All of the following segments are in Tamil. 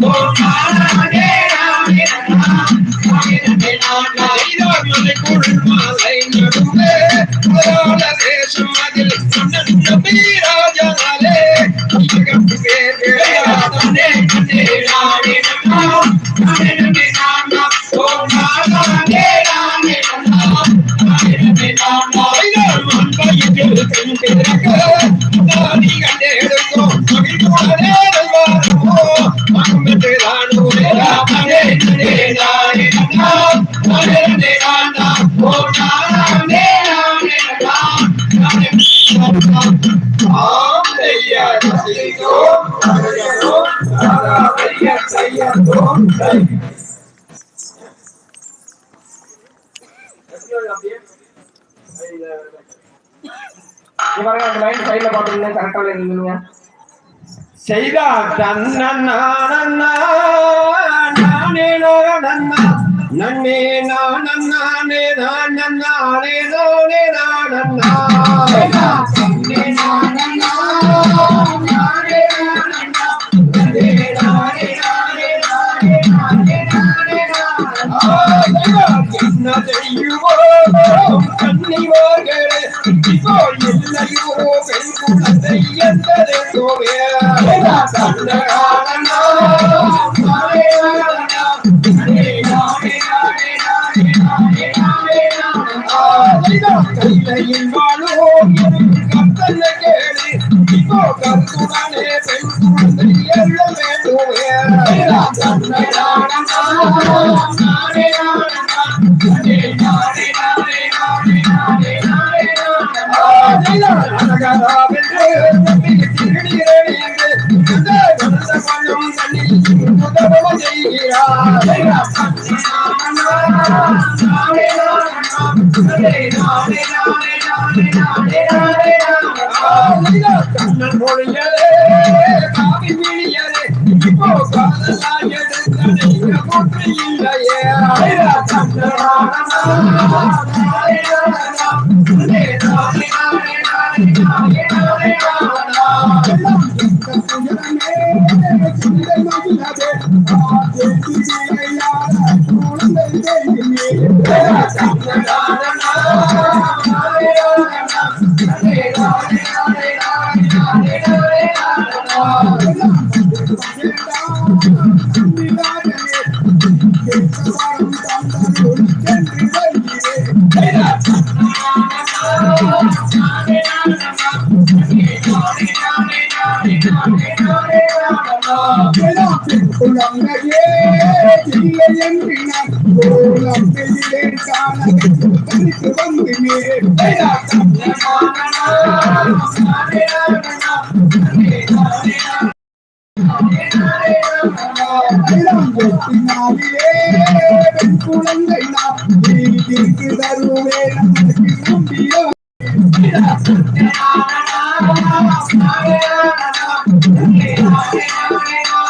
Oh, சைட்ல பாத்துருங்க கரெக்டா இருந்தீங்க செய்தா தன்னா நானே நன்னா நன்னே நானே நானே நானே நானே என்ன இல்லையோ பெண் குழந்தை என்பதை கையில் வாழுவோம் கத்தனை கேளு இப்போ கருத்துடனே பெண் குழந்தை எல்ல கண்ணன் Yeah. காவி மிழியலே இப்போ காதலாக எடுத்த போற்றி இல்லையே குழந்தையே இல்லை என்றினார் வந்து நீர் குழந்தை நாம் தருவே நமக்கு நம்பியோ நடத்துவாருமே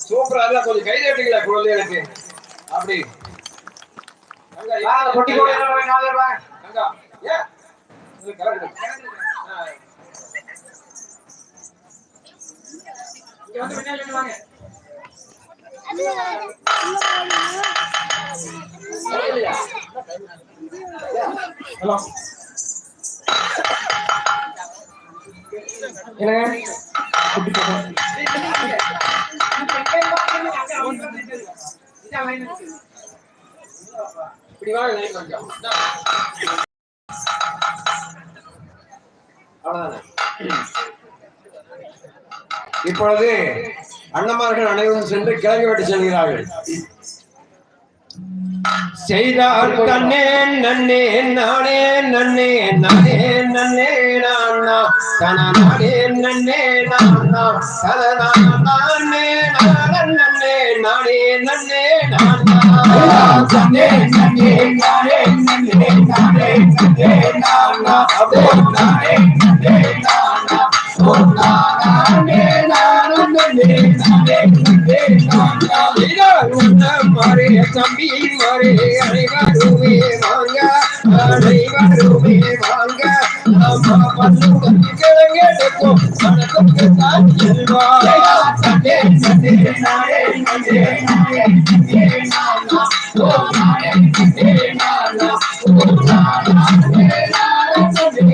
சூப்பரா இல்ல கொஞ்சம் கை தட்டுங்களா குழந்தைகளுக்கு அப்படி இங்க வந்து பின்னாடி வாங்க. ஹலோ என்னங்க குட்டி இப்படி வாங்க லைன் கொஞ்சம் அவ்வளவுதானே? இப்பொழுது அண்ணமார்கள் அனைவரும் சென்று கிளம்பி வெட்டு செல்கிறார்கள். செய்தார் கண்ணே நன்னே நானே நன்னே நானே நன்னே நானா. தன நானே நன்னே நானா. தன நானே நானே நன்னே நானே நன்னே நானா. நன்னே நன்னே நானே நன்னே நானே நன்னே நானா. ஓ நானே நன்னே நானா. ஓ நானே மாறே தம்பி மாறே அனைவருமே வாங்க அனைவருமே வாங்க அம்மா பல்லுடன் கிழங்கெடுக்கும் வணக்கத்துக்கு தான் செல்வா நன்னே நன்னே நானே நன்னே நானே நன்னே நானா ஓ நானே நன்னே நானா